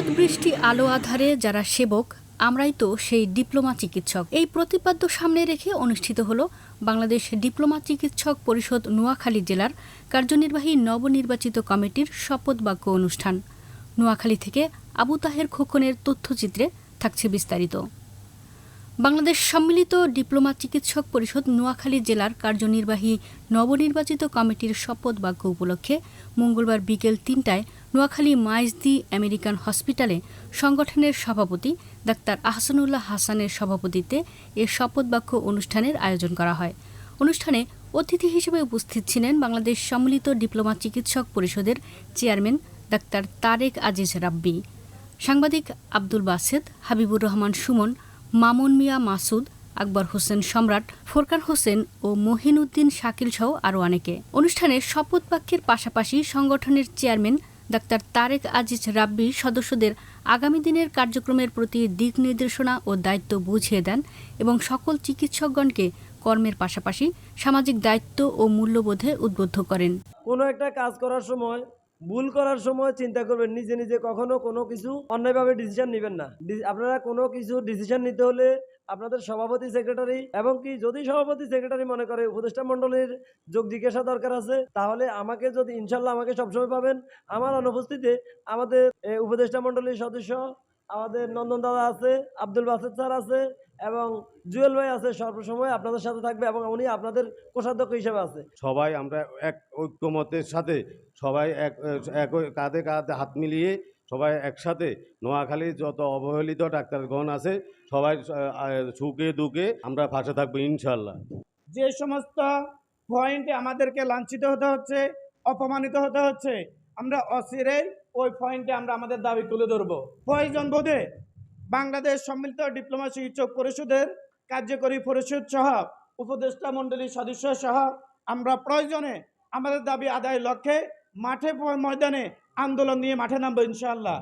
রোদ বৃষ্টি আলো আধারে যারা সেবক, আমরাই তো সেই ডিপ্লোমা চিকিৎসক। এই প্রতিপাদ্য সামনে রেখে অনুষ্ঠিত হলো বাংলাদেশ ডিপ্লোমা চিকিৎসক পরিষদ নোয়াখালী জেলার কার্যনির্বাহী নবনির্বাচিত কমিটির শপথ বাক্য অনুষ্ঠান। নোয়াখালী থেকে আবু তাহের খোকনের তথ্যচিত্রে থাকছে বিস্তারিত। বাংলাদেশ সম্মিলিত ডিপ্লোমা চিকিৎসক পরিষদ নোয়াখালী জেলার কার্যনির্বাহী নবনির্বাচিত কমিটির শপথ বাক্য উপলক্ষে মঙ্গলবার বিকেল তিনটায় নোয়াখালী মাইজদি আমেরিকান হসপিটালে সংগঠনের সভাপতি ডাক্তার আহসানুল্লাহ হাসানের সভাপতিত্বে এ শপথ বাক্য অনুষ্ঠানের আয়োজন করা হয়। অনুষ্ঠানে অতিথি হিসেবে উপস্থিত ছিলেন বাংলাদেশ সম্মিলিত ডিপ্লোমা চিকিৎসক পরিষদের চেয়ারম্যান ডাক্তার তারেক আজিজ রাব্বি, সাংবাদিক আব্দুল বাসেদ, হাবিবুর রহমান সুমন মামুন মিয়া মাসুদ, আকবর হোসেন সম্রাট ফোরকান হোসেন ও মহিনুদ্দিন শাকিল সহ আরও অনেকে। অনুষ্ঠানে শপথ বাক্যের পাশাপাশি সংগঠনের চেয়ারম্যান ডাক্তার তারেক আজিজ রাব্বি সদস্যদের আগামী দিনের কার্যক্রমের প্রতি দিক নির্দেশনা ও দায়িত্ব বুঝিয়ে দেন এবং সকল চিকিৎসকগণকে কর্মের পাশাপাশি সামাজিক দায়িত্ব ও মূল্যবোধে উদ্বুদ্ধ করেন। কোনো একটা কাজ করার সময় ভুল করার সময় চিন্তা করবেন, নিজে নিজে কখনো কোনো কিছু অন্যায়ভাবে ডিসিশন নেবেন না। আপনারা কোনো কিছু ডিসিশন নিতে হলে আপনাদের সভাপতি সেক্রেটারি এবং কি যদি সভাপতি সেক্রেটারি মনে করে, উপদেষ্টা মন্ডলীর যোগ জিজ্ঞাসা দরকার আছে, তাহলে আমাকে যদি, ইনশাল্লাহ আমাকে সবসময় পাবেন। আমার অনুপস্থিতিতে আমাদের উপদেষ্টা মণ্ডলীর সদস্য আমাদের নন্দন দাদা আছে আব্দুল বাসেদ স্যার আছে এবং জুয়েল ভাই আছে সর্বসময় আপনাদের সাথে থাকবে এবং উনি আপনাদের কোষাধ্যক্ষ হিসেবে আছে। সবাই আমরা এক ঐক্যমতের সাথে সবাই এক এক কাঁধে কাঁধে হাত মিলিয়ে সবাই একসাথে নোয়াখালীর যত অবহেলিত ডাক্তারগণ আছে সবাই সুখে দুঃখে আমরা পাশে থাকব ইনশাল্লাহ যে সমস্ত পয়েন্টে আমাদেরকে লাঞ্ছিত হতে হচ্ছে অপমানিত হতে হচ্ছে আমরা অচিরেই ওই পয়েন্টে আমরা আমাদের দাবি তুলে ধরবো। প্রয়োজন বোধে বাংলাদেশ সম্মিলিত ডিপ্লোমা চিকিৎসক পরিষদের কার্যকরী পরিষদ সহ উপদেষ্টা মণ্ডলীর সদস্য সহ আমরা প্রয়োজনে আমাদের দাবি আদায়ের লক্ষ্যে মাঠে ময়দানে আন্দোলন নিয়ে মাঠে নামবো ইনশাআল্লাহ।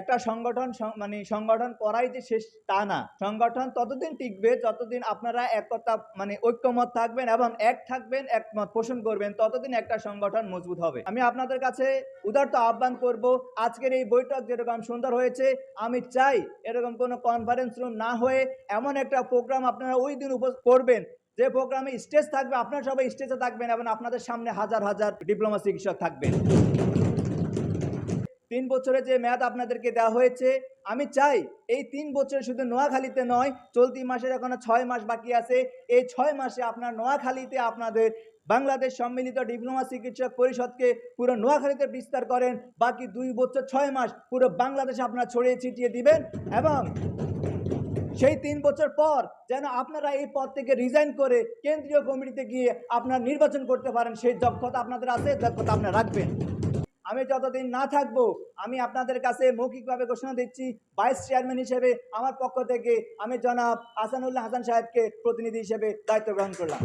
একটা সংগঠন মানে সংগঠন করাই যে শেষ, তা না। সংগঠন ততদিন টিকবে যতদিন আপনারা একতা মানে ঐক্যমত থাকবেন এবং এক থাকবেন, একমত পোষণ করবেন, ততদিন একটা সংগঠন মজবুত হবে। আমি আপনাদের কাছে উদারত আহ্বান করব, আজকের এই বৈঠক যেরকম সুন্দর হয়েছে, আমি চাই এরকম কোনো কনফারেন্স রুম না হয়ে এমন একটা প্রোগ্রাম আপনারা ওই দিন করবেন, যে প্রোগ্রামে স্টেজ থাকবে, আপনারা সবাই স্টেজে থাকবেন এবং আপনাদের সামনে হাজার হাজার ডিপ্লোমা চিকিৎসক থাকবেন। তিন বছরে যে মেয়াদ আপনাদেরকে দেওয়া হয়েছে, আমি চাই এই তিন বছর শুধু নোয়াখালীতে নয়, চলতি মাসের এখনও ছয় মাস বাকি আছে। এই ছয় মাসে আপনার নোয়াখালীতে আপনাদের বাংলাদেশ সম্মিলিত ডিপ্লোমা চিকিৎসক পরিষদকে পুরো নোয়াখালীতে বিস্তার করেন। বাকি দুই বছর, ছয় মাস পুরো বাংলাদেশে আপনারা ছড়িয়ে ছিটিয়ে দিবেন এবং সেই তিন বছর পর যেন আপনারা এই পদ থেকে রিজাইন করে কেন্দ্রীয় কমিটিতে গিয়ে আপনারা নির্বাচন করতে পারেন। সেই দক্ষতা আপনাদের আছে, দক্ষতা আপনারা রাখবেন। আমি যতদিন না থাকব, আমি আপনাদের কাছে মৌখিকভাবে ঘোষণা দিচ্ছি, ভাইস চেয়ারম্যান হিসেবে আমার পক্ষ থেকে আমি জনাব আসানুল্লাহ হাসান সাহেবকে প্রতিনিধি হিসেবে দায়িত্ব গ্রহণ করলাম।